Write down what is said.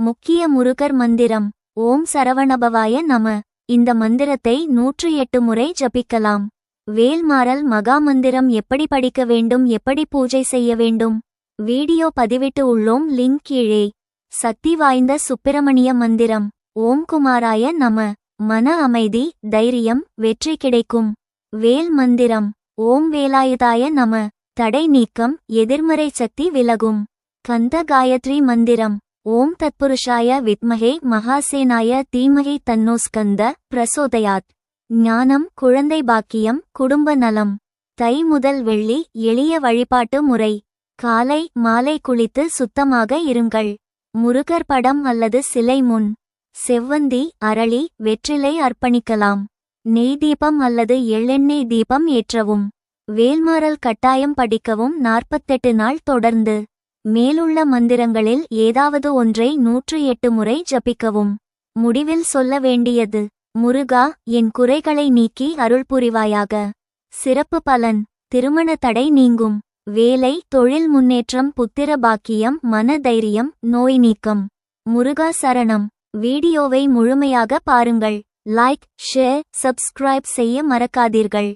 முக்கிய முருகர் மந்திரம். ஓம் சரவணபவாய நம. இந்த மந்திரத்தை நூற்று எட்டு முறை ஜபிக்கலாம். வேல்மாறல் மகா மந்திரம் எப்படி படிக்க வேண்டும் எப்படி பூஜை செய்ய வேண்டும்? வீடியோ பதிவிட்டு உள்ளோம் லிங்க் கீழே. சக்தி வாய்ந்த சுப்பிரமணிய மந்திரம். ஓம் குமாராய நம. மன அமைதி தைரியம் வெற்றி கிடைக்கும். வேல் மந்திரம். ஓம் வேலாயுதாய நம. தடை நீக்கம் எதிர்மறை சக்தி விலகும். கந்த காயத்ரி மந்திரம். ஓம் தத்புருஷாய வித்மகே மகாசேனாய தீமகை தன்னோஸ்கந்த பிரசோதயாத். ஞானம் குழந்தை பாக்கியம் குடும்ப நலம். தை முதல் வெள்ளி எளிய வழிபாட்டு முறை. காலை மாலை குளித்து சுத்தமாக இருங்கள். முருகர் படம் அல்லது சிலை முன். செவ்வந்தி அரளி வெற்றிலை அர்ப்பணிக்கலாம். நெய் தீபம் அல்லது எள்ளெண்ணெய் தீபம் ஏற்றவும். வேல்மாறல் கட்டாயம் படிக்கவும் நாற்பத்தெட்டு நாள் தொடர்ந்து. மேலுள்ள மந்திரங்களில் ஏதாவது ஒன்றை நூற்று எட்டு முறை ஜபிக்கவும். முடிவில் சொல்ல வேண்டியது முருகா என் குறைகளை நீக்கி அருள் புரிவாயாக. சிறப்பு பலன் திருமண தடை நீங்கும். வேலை தொழில் முன்னேற்றம் புத்திர பாக்கியம் மன தைரியம் நோய் நீக்கம். முருகா சரணம். வீடியோவை முழுமையாக பாருங்கள். லைக் ஷேர் சப்ஸ்கிரைப் செய்ய மறக்காதீர்கள்.